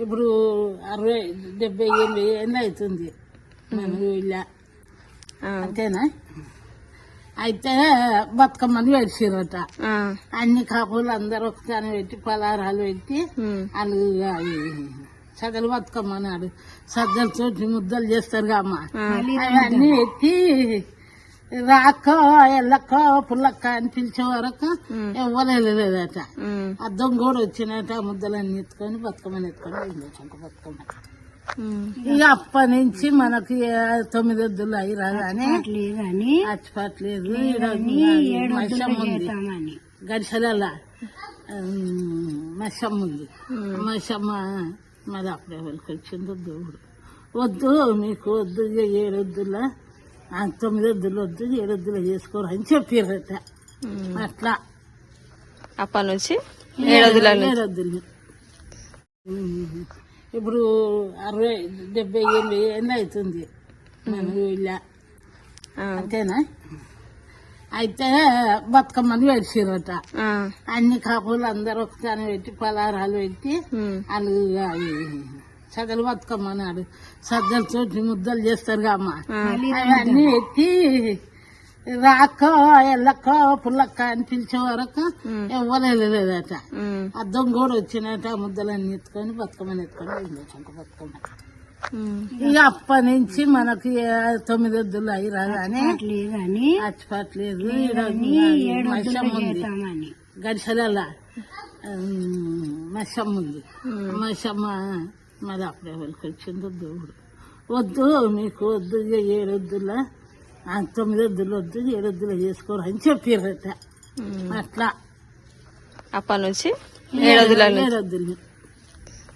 ఇప్పుడు అరవై డెబ్బై ఎనభై ఏళ్ళు అవుతుంది? మన ఊళ్ళో ఆ, అంతేనా? అయితే బతుకమ్మని ఆ, అన్ని కాపులు అందరు ఒకసారి పెట్టి పలారాలు పెట్టి వాళ్ళు సగలు బతుకమ్మ అన్నాడు సద్దలతో ముద్దలు చేస్తారు అమ్మ అవన్నీ ఎత్తి రాక ఎల్లక్క పుల్లక్క అని పిలిచే వరకు ఇవ్వలేదట అద్దం కూడా వచ్చినట్టు ఆ ముద్దలన్నీ ఎత్తుకొని బతుకమ్మని ఎత్తుకొని చంక బతుకమ్మ. ఇక అప్పటి నుంచి మనకి తొమ్మిది ఎద్దులు అయి రాగానే అచ్చిపట్లేదు. మషం ఉంది. గడిసెల మషం ఉంది. మషమ్మ మరి అప్పుడే వాళ్ళకి వచ్చిందో. దేవుడు. వద్దు మీకు వద్దు ఇక ఏడొద్దులా? తొమ్మిది వద్దులు వద్దు ఏడొద్దులు చేసుకోరు అని చెప్పారట. అట్లా. అప్పటి నుంచి ఏడొద్దుల. ఇప్పుడు అరవై డెబ్బై ఎనభై ఏళ్ళు అవుతుంది? మన ఊళ్ళో అంతేనా? అయితే బతుకమ్మని ఆ, అన్ని కాపులు అందరు ఒకసారి పెట్టి పలారాలు పెట్టి అవి సగలు బతుకమ్మ అన్నాడు సద్దలతో ముద్దలు చేస్తారు అమ్మ ఆ, అవన్నీ ఎత్తి రాక ఎల్లక్క పుల్లక్క అని పిలిచే వరకు ఇవ్వలేదట ఉమ్, అద్దం కూడా వచ్చినట్టు ఆ ముద్దలన్నీ ఎత్తుకొని బతుకమ్మని ఎత్తుకొని చంక బతుకమ్మ. ఇక అప్పటి నుంచి మనకి తొమ్మిది ఎద్దులు అయి రాగానే అచ్చిపట్లేదు మషం ఉంది. గడిసెల మషం ఉంది. మషమ్మ మరి అప్పుడే వాళ్ళకి వచ్చిందో దేవుడు. వద్దు మీకు వద్దు ఏడొద్దులా. తొమ్మిది వద్దులు వద్దు ఏడొద్దులు చేసుకోరు అని చెప్పారట. అట్లా. అప్పటి నుంచి ఏడొద్దుల ఏడొద్దులు.